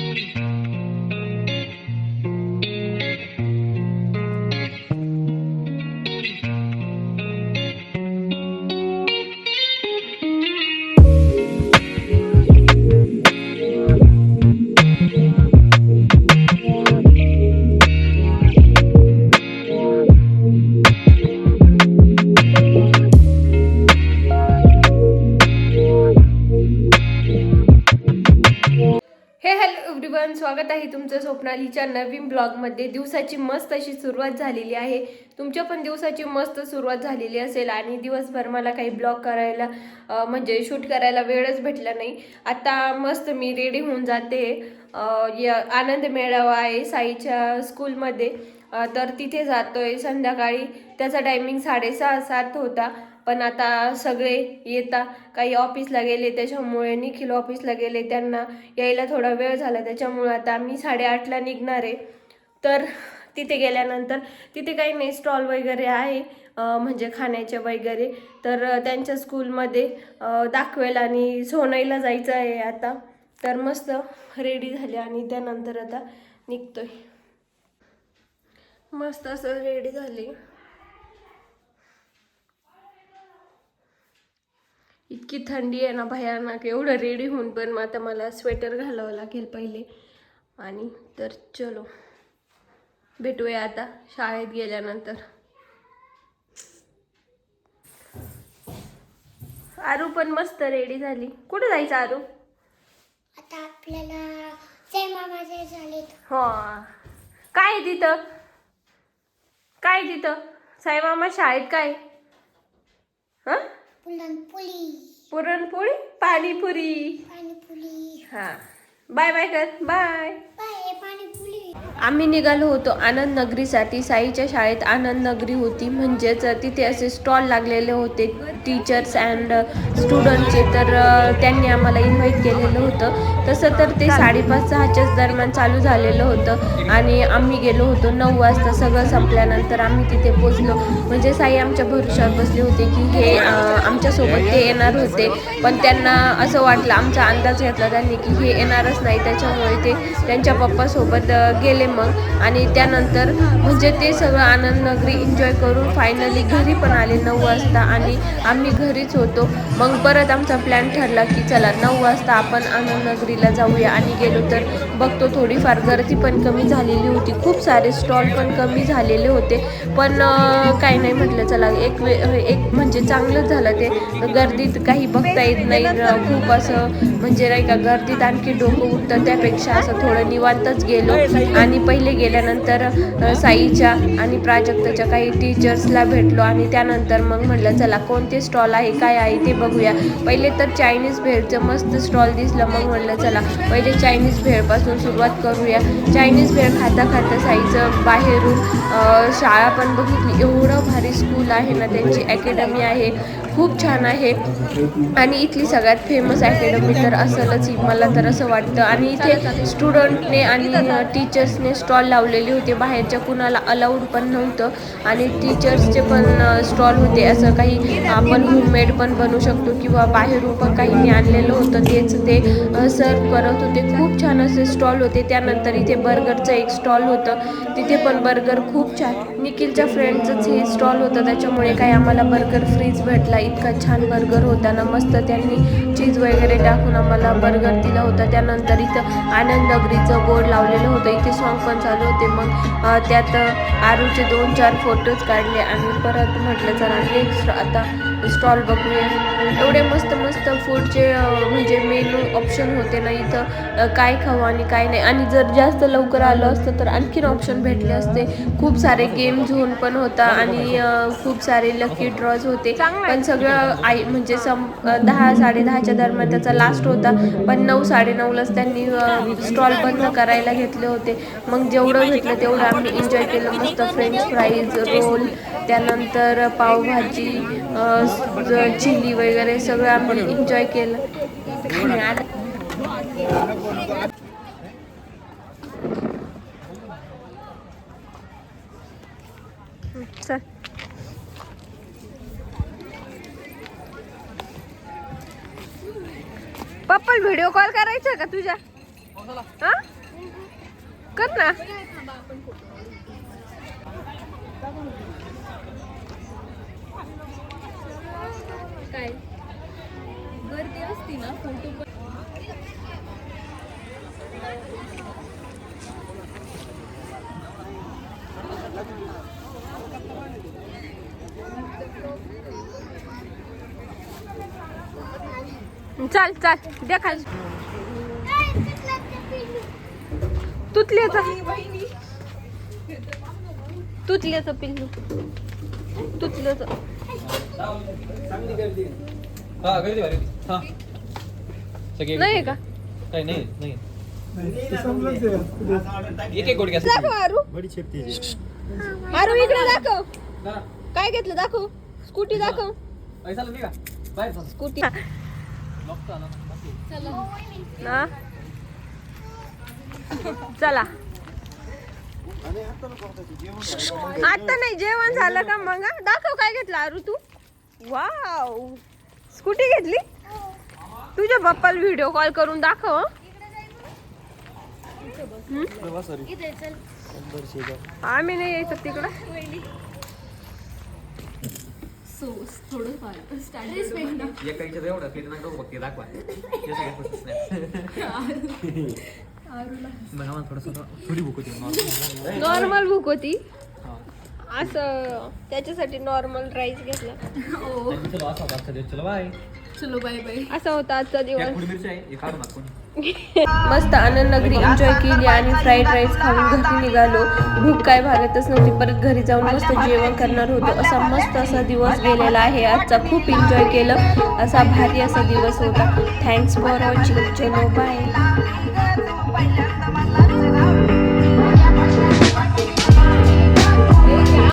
हे एव्हरीवन स्वागत आहे तुमचं स्वप्नालीच्या नवीन ब्लॉगमध्ये. दिवसाची मस्त अशी सुरुवात झालेली आहे. तुमच्या पण दिवसाची मस्त सुरुवात झालेली असेल आणि दिवसभर मला काही ब्लॉग करायला म्हणजे शूट करायला वेळच भेटला नाही. आता मस्त मी रेडी होऊन जाते. या- आनंद मेळावा आहे साईच्या स्कूलमध्ये. तर तिथे जातोय संध्याकाळी. त्याचा टायमिंग साडेसहा सात होता. पण आता सगळे येता काही ऑफिसला गेले त्याच्यामुळे निखिल ऑफिसला गेले त्यांना यायला थोडा वेळ झाला त्याच्यामुळे आता मी साडेआठला निघणार आहे. तर तिथे गेल्यानंतर तिथे काही नाही स्टॉल वगैरे आहे म्हणजे खाण्याचे वगैरे. तर त्यांच्या स्कूलमध्ये दाखवेल आणि सोनईला जायचं आहे आता. तर मस्त रेडी झाले आणि त्यानंतर आता निघतोय. मस्त असं रेडी झाली. इतकी थंडी आहे ना भयानक. एवढं रेडी होऊन पण मग आता मला स्वेटर घालावं लागेल पहिले. आणि तर चलो. भेटूया आता शाळेत गेल्यानंतर. आरू पण मस्त रेडी झाली. कुठे जायचं आरू? आता आपल्याला हो. काय तिथं? काय तिथं? साईमामा शाळेत काय हां? पुरणपोळी. पुरणपोळी पाणीपुरी. पाणीपुरी. हा. बाय बाय कर बाय. आम्ही निघालो होतो आनंद नगरीसाठी. साईच्या शाळेत आनंद नगरी होती. म्हणजेच तिथे असे स्टॉल लागलेले होते. टीचर्स अँड स्टुडंटचे तर त्यांनी आम्हाला इन्व्हाइट केलेलं होतं. तसं तर ते साडेपाच सहाच्याच दरम्यान चालू झालेलं होतं. आणि आम्ही गेलो होतो नऊ वाजता. सगळं संपल्यानंतर आम्ही तिथे पोचलो म्हणजे साई आमच्या भरोशावर बसले होते की हे आमच्यासोबत ते येणार होते. पण त्यांना असं वाटलं आमचा अंदाज घेतला त्यांनी की हे येणारच नाही. त्याच्यामुळे ते त्यांच्या पप्पासोबत गेले. मग. आणि त्यानंतर म्हणजे ते सगळं आनंद नगरी एन्जॉय करून फायनली घरी पण आले नऊ वाजता आणि आम्ही घरीच होतो. मग परत आमचा प्लॅन ठरला की चला नऊ वाजता आपण आनंद नगरीला जाऊया. आणि गेलो तर बघतो थोडीफार गर्दी पण कमी झालेली होती. खूप सारे स्टॉल पण कमी झालेले होते. पण काही नाही म्हटलं चला एक वे एक म्हणजे चांगलंच झालं ते. गर्दीत काही बघता येत नाही. खूप असं म्हणजे नाही का गर्दीत आणखी डोकं उठतं. त्यापेक्षा असं थोडं निवांतच गेलो. आणि पहिले गेल्यानंतर साईच्या आणि प्राजक्तच्या काही टीचर्सला भेटलो आणि त्यानंतर मग म्हटलं चला कोणते स्टॉल आहे काय आहे ते बघूया. पहिले तर चायनीज भेळचं मस्त स्टॉल दिसलं. मग म्हटलं चला पहिले चायनीज भेळपासून सुरुवात करूया. चायनीज भेळ खाता खाता साईचं बाहेरून शाळा पण बघितली. एवढं भारी स्कूल आहे ना त्यांची अकॅडमी आहे. खूप छान आहे. आणि इथली सगळ्यात फेमस अकॅडमी तर असेलच मला तर असं वाटतं. आणि इथे स्टुडंटने आणि टीचर्सने स्टॉल लावलेले होते. बाहेरच्या कुणाला अलाउड पण नव्हतं. आणि टीचर्सचे पण स्टॉल होते. असं काही आपण होममेड पण बनवू शकतो किंवा बाहेरून पण काहींनी आणलेलं होतं. तेच ते सर्व करत होते. खूप छान असे स्टॉल होते. त्यानंतर इथे बर्गरचं एक स्टॉल होतं. तिथे पण बर्गर खूप छान. निखिलच्या फ्रेंडचंच हे स्टॉल होतं. त्याच्यामुळे काही आम्हाला बर्गर फ्रीज भेटला. इतका छान बर्गर होता ना. मस्त त्यांनी चीज वगैरे टाकून आम्हाला बर्गर दिला होता. त्यानंतर इथं आनंद नगरीचं बोर्ड लावलेलं होतं. इथे सॉन्ग पण चालू होते. मग त्यात आरूचे दोन चार फोटोज काढले आणि परत म्हटलं चला नेक्स्ट आता स्टॉल बघूया. एवढे मस्त मस्त फूडचे म्हणजे ऑप्शन होते ना इथं काय खाऊ आणि काय नाही. आणि जर जास्त लवकर आलं असतं तर आणखीन ऑप्शन भेटले असते. खूप सारे गेम झोन पण होता आणि खूप सारे लकी ड्रॉज होते. पण सगळं आई म्हणजे सम दहा साडे दहाच्या दरम्यान त्याचा लास्ट होता. पण नऊ साडे नऊलाच त्यांनी स्टॉल बंद करायला घेतले होते. मग जेवढं भेटलं तेवढं आम्ही एन्जॉय केलं. मस्त फ्रेंच फ्राईज रोल त्यानंतर पावभाजी चिली वगैरे सगळं आम्ही एन्जॉय केलं. चल पप्पल व्हिडिओ कॉल करायचा का तुझ्या? हा? कर ना. काय? गर्दी असती ना फोटो पण. चाल चाल द्या खाली. तुतल्याचा. तुतल्याचं पिल्लू. तुतल्याचं. हा गर्दी भारी होती. हा. सगळे नाही का? काही नाही नाही. एक एक गोडी घ्या. दाखव आरू. बडी शेपटी आरू इकडे दाखव. जरा. काय घेतलं दाखव. स्कूटी दाखव. बाहेर चला. स्कूटी. चला. ना चला. आता नाही जेवण झालं का मग हा? दाखव काय घेतलं आरू तू. वाव. स्कूटी घेतली? तुझ्या बाप्पाला व्हिडिओ कॉल करून दाखव. आम्ही नाही यायचं तिकडं. नॉर्मल बुक होती. असं त्याच्यासाठी नॉर्मल राईस घेतला. चलो असा होता. आजचा दिवस. चलो बाय चलो बाय बाय असा होता आजचा दिवस. या कुडी मिरची आहे? हे काढू नका कोणी मस्त आनंद नगरी. एन्जॉय केली आणि फ्राईड राईस खाऊन घरी निघालो. भूक काय भागतच नव्हती. परत घरी जाऊन मस्त जेवण करणार होतो. असा मस्त असा दिवस गेलेला आहे. आजचा खूप एन्जॉय केलं. असा भारी असा दिवस होता. थँक्स फॉर वॉचिंग चलो बाय